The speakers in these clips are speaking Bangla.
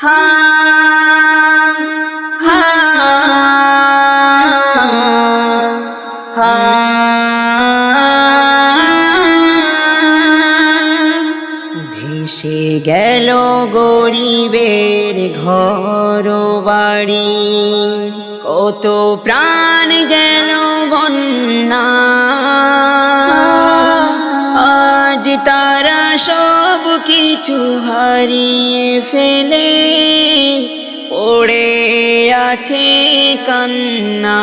হা হা হা ভেসে গেল গরিবের ঘর বাড়ি। কত প্রাণ গেল বন্যা কিছু হারিয়ে ফেলে, পড়ে আছে কান্না।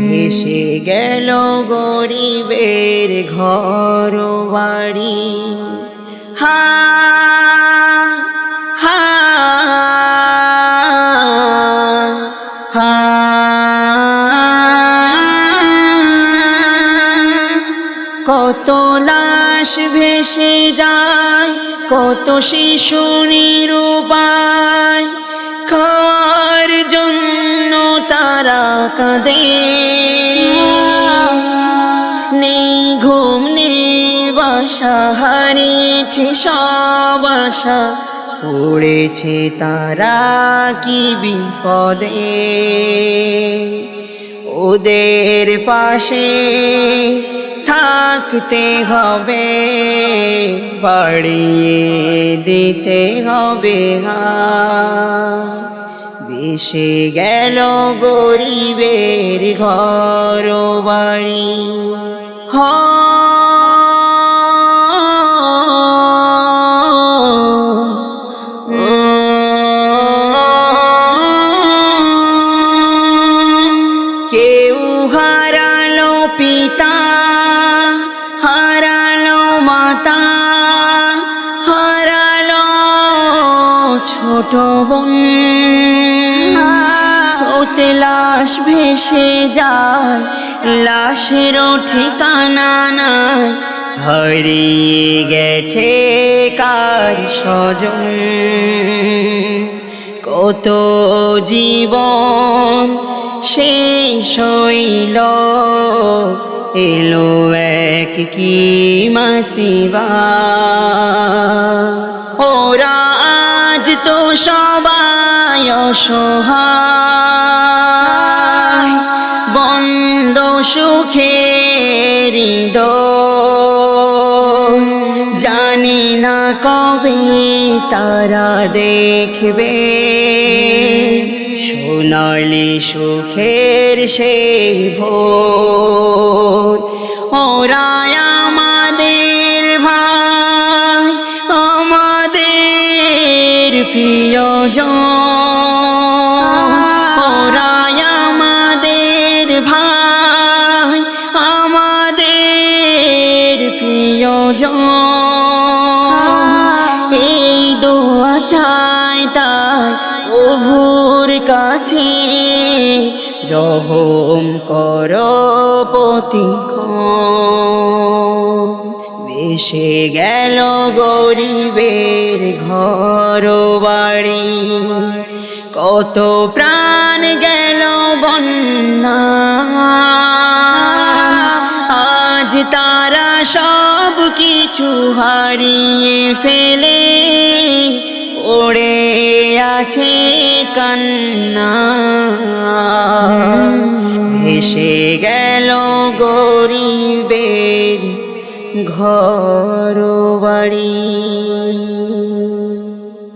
ভেসে গেল গরিবের ঘর বাড়ি হা হা হা। কত লাশ ভেসে যায়, কত শিশু নিরুপায়। খাওয়ার জন্য তারা কাঁদে? নেই ঘুম বাসা, হারিয়েছে সব আশা। পড়েছে তারা কি বিপদে? ওদের পাশে থাকতে হবে বাড়িয়ে দিতে হবে বেশে গেল গরিবের ঘর বাড়ি হ পিতা, হারালো মাতা, হারালো ছোট বোন। সোতে লাশ ভেসে যায়, লাশেরও ঠিকানা নাই। হারিয়ে গেছে কার স্বজন? কত জীবন শেষ হইল। এলো এক কি মাসিবা ওরা আজ তো সবাই অসহায়। বন্ধ সুখের হৃদয়। জানি না কবে তারা দেখবে। সোনালি সুখের সেই ভোর। ওরা আমাদের ভাই আমাদের প্রিয়জন। ওরা আমাদের ভাই আমাদের প্রিয়জন। এই দোয়া চাই তাই ওহুর কাছে রহম কর বেসে গেল গরিবের ঘর বাড়ি। কত প্রাণ গেল বন্যা। আজ তারা সব কিছু হারিয়ে ফেলে। আছে কান্না। ভেসে গেল গরিবের ঘর বাড়ি